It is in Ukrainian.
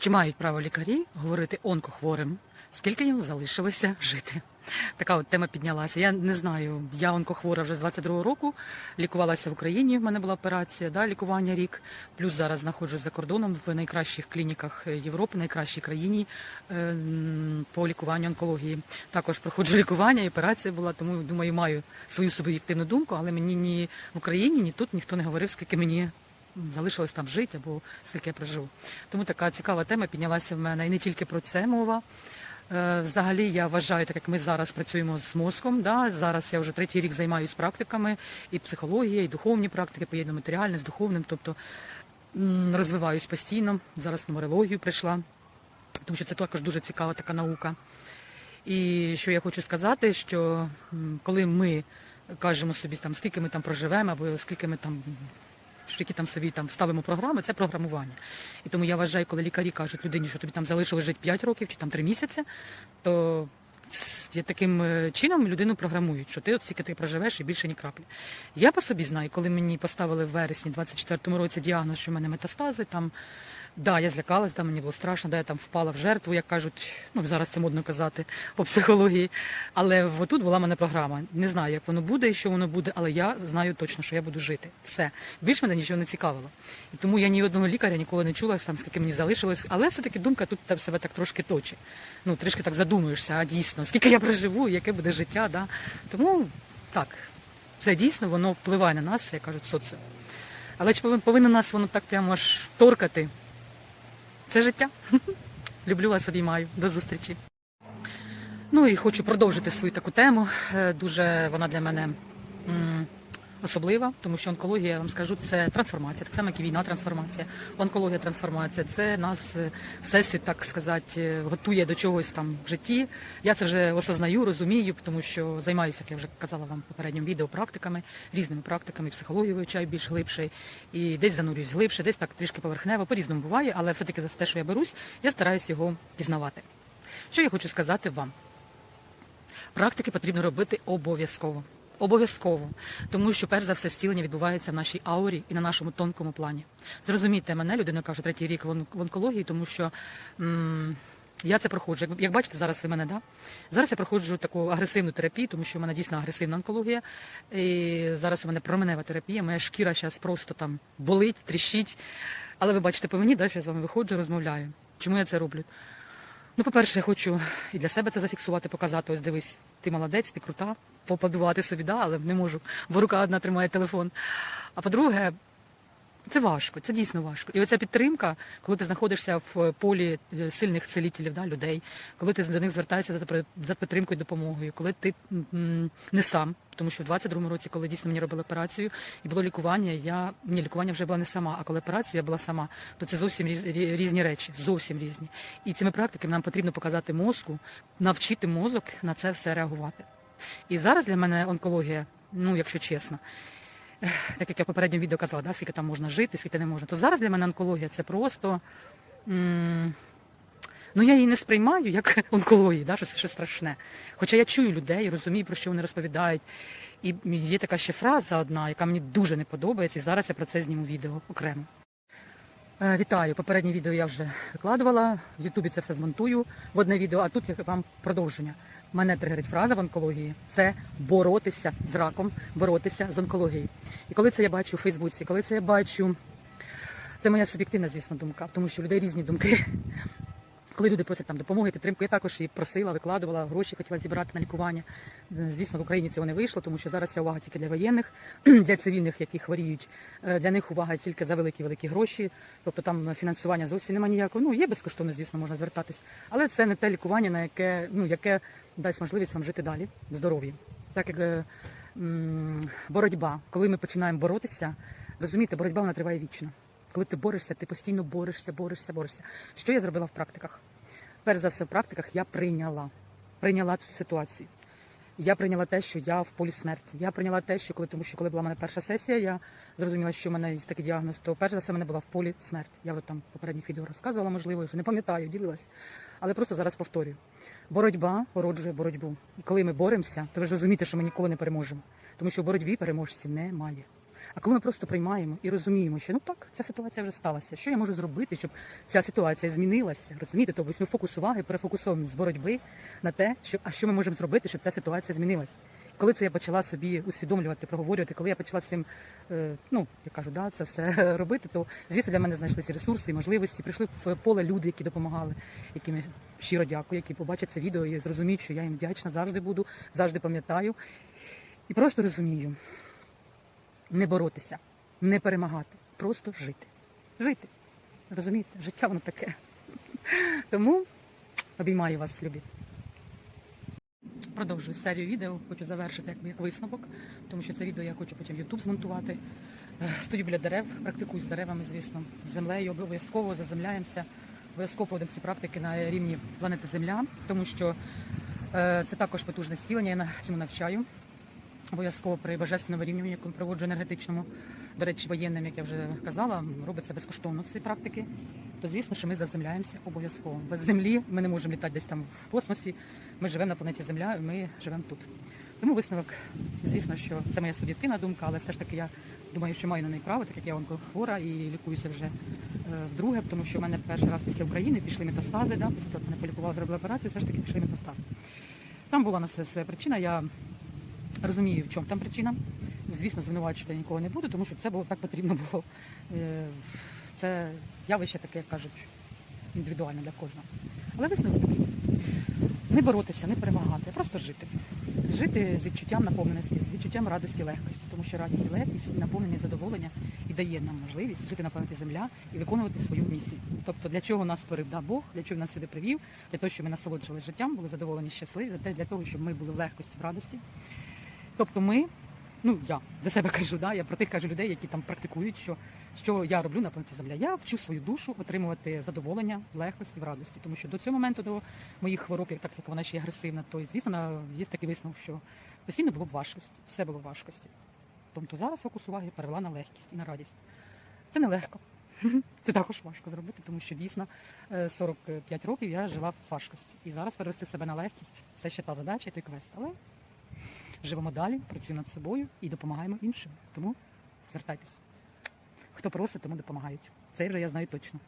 Чи мають право лікарі говорити онкохворим, скільки їм залишилося жити? Така от тема піднялася. Я не знаю, я онкохвора вже з 22-го року, лікувалася в Україні, в мене була операція, да, лікування рік. Плюс зараз знаходжусь за кордоном в найкращих клініках Європи, найкращій країні е, по лікуванню онкології. Також проходжу лікування і операція була, тому думаю, маю свою суб'єктивну думку, але мені ні в Україні, ні тут ніхто не говорив, скільки мені залишилось там жити або скільки я проживу. Тому така цікава тема піднялася в мене. І не тільки про це мова. Е, Взагалі я вважаю, так як ми зараз працюємо з мозком, да, зараз я вже третій рік займаюся практиками, і психологія, і духовні практики, поєднано матеріальне з духовним, тобто розвиваюсь постійно. Зараз в нумерологію прийшла, тому що це також дуже цікава така наука. І що я хочу сказати, що коли ми кажемо собі, там, скільки ми там проживемо, або скільки ми там які там собі там ставимо програми, це програмування. І тому я вважаю, коли лікарі кажуть людині, що тобі там залишилось жити 5 років чи там 3 місяці, то я таким е, чином людину програмують, що ти от скільки ти проживеш і більше ні краплі. Я по собі знаю, коли мені поставили в вересні 24-му році діагноз, що в мене метастази, там Да, я злякалась, да, мені було страшно, да, я там впала в жертву, як кажуть, ну зараз це модно казати по психології. Але в- тут була в мене програма. Не знаю, як воно буде і що воно буде, але я знаю точно, що я буду жити. Все. Більш мене нічого не цікавило. І тому я ні одного лікаря ніколи не чула, там скільки мені залишилось. Але все-таки думка тут тебе себе так трошки точить. Ну, трішки так задумуєшся, а дійсно, скільки я проживу, яке буде життя. Да? Тому так, це дійсно воно впливає на нас, як кажуть, соціум. Але чи повинно нас воно так прямо аж торкати? Це життя. Люблю вас, обіймаю. До зустрічі. Ну і хочу продовжити свою таку тему. Е, Дуже вона для мене особлива, тому що онкологія, я вам скажу, це трансформація, так само, як і війна трансформація. Онкологія трансформація. Це нас е, всесвіт, так сказати, е, готує до чогось там в житті. Я це вже осознаю, розумію, тому що займаюся, як я вже казала вам в попередньому відео, практиками, різними практиками, психологію вивчаю більш глибше, і десь занурююсь глибше, десь так трішки поверхнево, по-різному буває, але все-таки за те, що я берусь, я стараюсь його пізнавати. Що я хочу сказати вам? Практики потрібно робити обов'язково. Обов'язково, тому що перш за все зцілення відбувається в нашій аурі і на нашому тонкому плані. Зрозумійте мене, людина яка вже третій рік в онкології, тому що м, я це проходжу. Як, як бачите, зараз ви мене, да? Зараз я проходжу таку агресивну терапію, тому що в мене дійсно агресивна онкологія. І зараз у мене променева терапія, моя шкіра зараз просто там болить, тріщить. Але ви бачите по мені, да, що я з вами виходжу, розмовляю. Чому я це роблю? Ну, по-перше, я хочу і для себе це зафіксувати, показати. Ось дивись, ти молодець, ти крута, попадувати собі, да, але не можу, бо рука одна тримає телефон. А по-друге, це важко, це дійсно важко. І оця підтримка, коли ти знаходишся в полі е, сильних целітелів, да, людей, коли ти до них звертаєшся за, підтримкою і допомогою, коли ти не сам, тому що в 22-му році, коли дійсно мені робили операцію і було лікування, я ні, лікування вже була не сама, а коли операцію я була сама, то це зовсім різ- різні речі, зовсім різні. І цими практиками нам потрібно показати мозку, навчити мозок на це все реагувати. І зараз для мене онкологія, ну якщо чесно, так як я в попередньому відео казала, да, скільки там можна жити, скільки не можна, то зараз для мене онкологія це просто. Ну, я її не сприймаю як онкологію, да, щось, щось страшне. Хоча я чую людей, розумію, про що вони розповідають. І є така ще фраза одна, яка мені дуже не подобається, і зараз я про це зніму відео окремо. Е, Вітаю! Попереднє відео я вже викладувала. В Ютубі це все змонтую в одне відео, а тут я вам продовження. Мене тригерить фраза в онкології це боротися з раком, боротися з онкологією. І коли це я бачу у Фейсбуці, коли це я бачу, це моя суб'єктивна, звісно, думка, тому що у людей різні думки. Коли люди просять там допомоги, підтримку, я також і просила, викладувала гроші, хотіла зібрати на лікування. Е, Звісно, в Україні цього не вийшло, тому що зараз ця увага тільки для воєнних, для цивільних, які хворіють. Е, Для них увага тільки за великі великі гроші. Тобто там фінансування зовсім немає ніякого. Ну є безкоштовно, звісно, можна звертатись, але це не те лікування, на яке ну яке дасть можливість вам жити далі в здоров'ї. Так як е, боротьба, коли ми починаємо боротися, розумієте, боротьба вона триває вічно. Коли ти борешся, ти постійно борешся, борешся, борешся. Що я зробила в практиках? Перш за все, в практиках я прийняла. Прийняла цю ситуацію. Я прийняла те, що я в полі смерті. Я прийняла те, що коли тому, що коли була в мене перша сесія, я зрозуміла, що в мене є такий діагноз, то перш за все в мене була в полі смерті. Я вже там в попередніх відео розказувала, можливо, вже не пам'ятаю, ділилась. Але просто зараз повторюю. Боротьба породжує боротьбу. І коли ми боремося, то ви ж розумієте, що ми ніколи не переможемо. Тому що в боротьбі переможців немає. А коли ми просто приймаємо і розуміємо, що ну так, ця ситуація вже сталася. Що я можу зробити, щоб ця ситуація змінилася? Розумієте, тобто ми фокус уваги перефокусовані з боротьби на те, що а що ми можемо зробити, щоб ця ситуація змінилася. Коли це я почала собі усвідомлювати, проговорювати, коли я почала з цим, е, ну я кажу, да, це все робити, то звісно для мене знайшлися ресурси і можливості. Прийшли в поле люди, які допомагали, яким я щиро дякую, які побачать це відео і зрозуміють, що я їм вдячна, завжди буду, завжди пам'ятаю. І просто розумію, не боротися, не перемагати, просто жити. Жити. Розумієте, життя воно таке. Тому обіймаю вас, любі. Продовжую серію відео. Хочу завершити як як висновок, тому що це відео я хочу потім в YouTube змонтувати. Е, Стою біля дерев, практикую з деревами, звісно, з землею обов'язково заземляємося. Обов'язково проводимо ці практики на рівні планети Земля, тому що е, це також потужне зцілення. Я на цьому навчаю. Обов'язково при божественному вирівнюванні, яку проводжу енергетичному, до речі, воєнним, як я вже казала, робиться безкоштовно ці практики. То звісно, що ми заземляємося обов'язково. Без землі ми не можемо літати десь там в космосі. Ми живемо на планеті Земля, і ми живемо тут. Тому висновок, звісно, що це моя суб'єктивна думка, але все ж таки я думаю, що маю на неї право, так як я онкохвора і лікуюся вже е, вдруге, тому що в мене перший раз після України пішли метастази. Да, після того, як мене полікували, зробили операцію, все ж таки пішли метастази. Там була на це своя причина. Я розумію, в чому там причина. Звісно, звинувачувати нікого не буду, тому що це було так потрібно було. Е, Це явище таке, як кажуть, індивідуальне для кожного. Але висновок. Не боротися, не перемагати, а просто жити. Жити з відчуттям наповненості, з відчуттям радості, легкості, тому що радість і легкість, і наповнення, і задоволення і дає нам можливість жити на планеті Земля і виконувати свою місію. Тобто для чого нас створив да, Бог, для чого нас сюди привів, для того, щоб ми насолоджувалися життям, були задоволені, щасливі, для того, щоб ми були в легкості, в радості. Тобто ми, ну я за себе кажу, да, я про тих кажу людей, які там практикують, що, що я роблю на планеті Земля. Я вчу свою душу отримувати задоволення, легкості, в радості. Тому що до цього моменту, до моїх хвороб, як так як вона ще агресивна, то звісно є такий висновок, що постійно було б важкості, все було в важкості. Тобто зараз фокус уваги перевела на легкість і на радість. Це нелегко. Це також важко зробити, тому що дійсно е, 45 років я жила в важкості. І зараз перевести себе на легкість це ще та задача, і той квест. Але живемо далі, працюємо над собою і допомагаємо іншим. Тому звертайтеся. Хто просить, тому допомагають. Це вже я знаю точно.